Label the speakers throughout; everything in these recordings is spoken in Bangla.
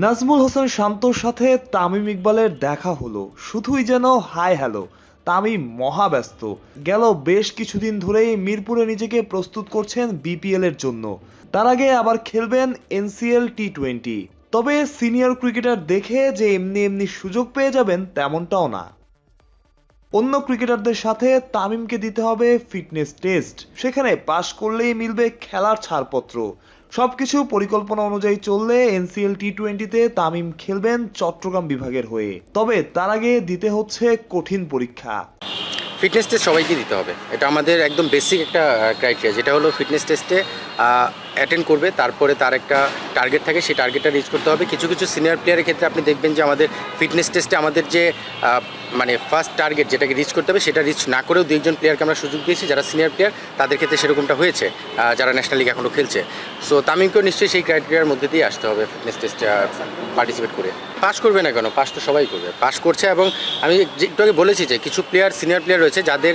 Speaker 1: নাজমুল হোসেন শান্তর সাথে তামিম ইকবালের দেখা হলো। শুধুই যেন হাই হ্যালো, তামিম মহাব্যস্ত। গেল বেশ কিছুদিন ধরেই মিরপুরে নিজেকে প্রস্তুত করছেন বিপিএল এর জন্য। তার আগে আবার খেলবেন এনসিএল টি টোয়েন্টি। তবে সিনিয়র ক্রিকেটার দেখে যে এমনি এমনি সুযোগ পেয়ে যাবেন তেমনটাও না। অন্য ক্রিকেটারদের সাথে তামিমকে দিতে হবে ফিটনেস টেস্ট। সেখানে পাশ করলেই মিলবে খেলার ছাড়পত্র। সবকিছু পরিকল্পনা অনুযায়ী চললে এনসিএল টি টোয়েন্টিতে তামিম খেলবেন চট্টগ্রাম বিভাগের হয়ে। তবে তার আগে দিতে হচ্ছে কঠিন পরীক্ষা।
Speaker 2: ফিটনেস টেস্ট সবাইকে দিতে হবে। এটা আমাদের একদম বেসিক একটা ক্রাইটেরিয়া যেটা হলো ফিটনেস টেস্টে অ্যাটেন্ড করবে, তারপরে তার একটা টার্গেট থাকে, সেই টার্গেটটা রিচ করতে হবে। কিছু কিছু সিনিয়র প্লেয়ারের ক্ষেত্রে আপনি দেখবেন যে আমাদের ফিটনেস টেস্টে আমাদের যে মানে ফার্স্ট টার্গেট যেটাকে রিচ করতে হবে, সেটা রিচ না করেও দু একজন প্লেয়ারকে আমরা সুযোগ দিয়েছি, যারা সিনিয়র প্লেয়ার তাদের ক্ষেত্রে সেরকমটা হয়েছে যারা ন্যাশনাল লিগ এখনও খেলছে। সো তামিমকেও নিশ্চয়ই সেই ক্রাইটেরিয়ার মধ্যে দিয়ে আসতে হবে ফিটনেস টেস্টে পার্টিসিপেট করে। পাস করবে না কেন? পাস তো সবাই করবে। পাস করছে এবং আমি একটু আগে বলেছি যে কিছু প্লেয়ার সিনিয়র প্লেয়ার রয়েছে, যাদের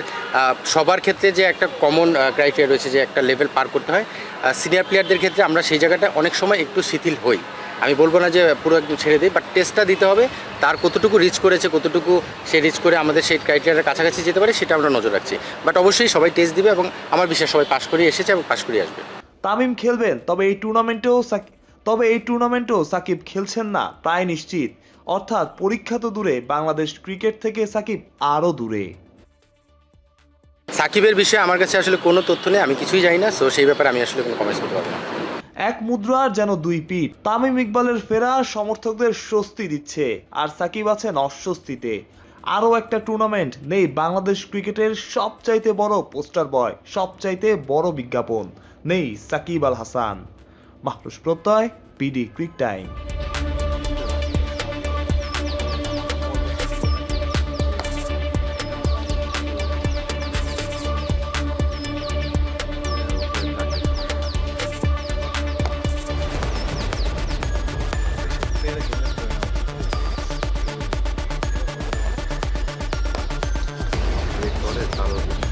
Speaker 2: সবার ক্ষেত্রে যে একটা কমন ক্রাইটেরিয়া রয়েছে যে একটা লেভেল পার করতে হয় সিনিয়র প্লেয়ারদের ক্ষেত্রে আমরা সেই জায়গাটা অনেক সময় একটু শিথিল হই। আমি বলব না যে পুরো একদম ছেড়ে দিই বাট টেস্টটা দিতে হবে, তার কতটুকু রিচ করেছে, কতটুকু সে রিচ করে আমাদের সেই ক্রাইটেরিয়ার কাছাকাছি যেতে পারে, সেটা আমরা নজর রাখছি। বাট অবশ্যই সবাই টেস্ট দিবে এবং আমার বিশ্বাস সবাই পাস করে এসেছে এবং পাশ করে আসবে।
Speaker 1: তামিম খেলবেন, তবে এই টুর্নামেন্টেও তবে এই টুর্নামেন্টেও সাকিব খেলছেন না প্রায় নিশ্চিত। অর্থাৎ পরীক্ষা তো দূরে, বাংলাদেশ ক্রিকেট থেকে সাকিব আরও দূরে।
Speaker 2: সাকিবের বিষয়ে আমার কাছে আসলে কোনো তথ্য নেই, আমি কিছুই জানি না সো সেই ব্যাপারে আমি আসলে কোনো কমেন্টস করতে পারব না।
Speaker 1: এক মুদ্রার যেন দুই পিঠ, তামিম ইকবালের ফেরা সমর্থকদের স্বস্তি দিচ্ছে, আর সাকিব আছেন অস্বস্তিতে। আরও একটা টুর্নামেন্ট নেই বাংলাদেশ ক্রিকেটের সবচাইতে বড় পোস্টার বয়, সবচাইতে বড় বিজ্ঞাপন, নেই সাকিব আল হাসান। মাহরুষ প্রত্যয়, P D crick time. Estados Unidos.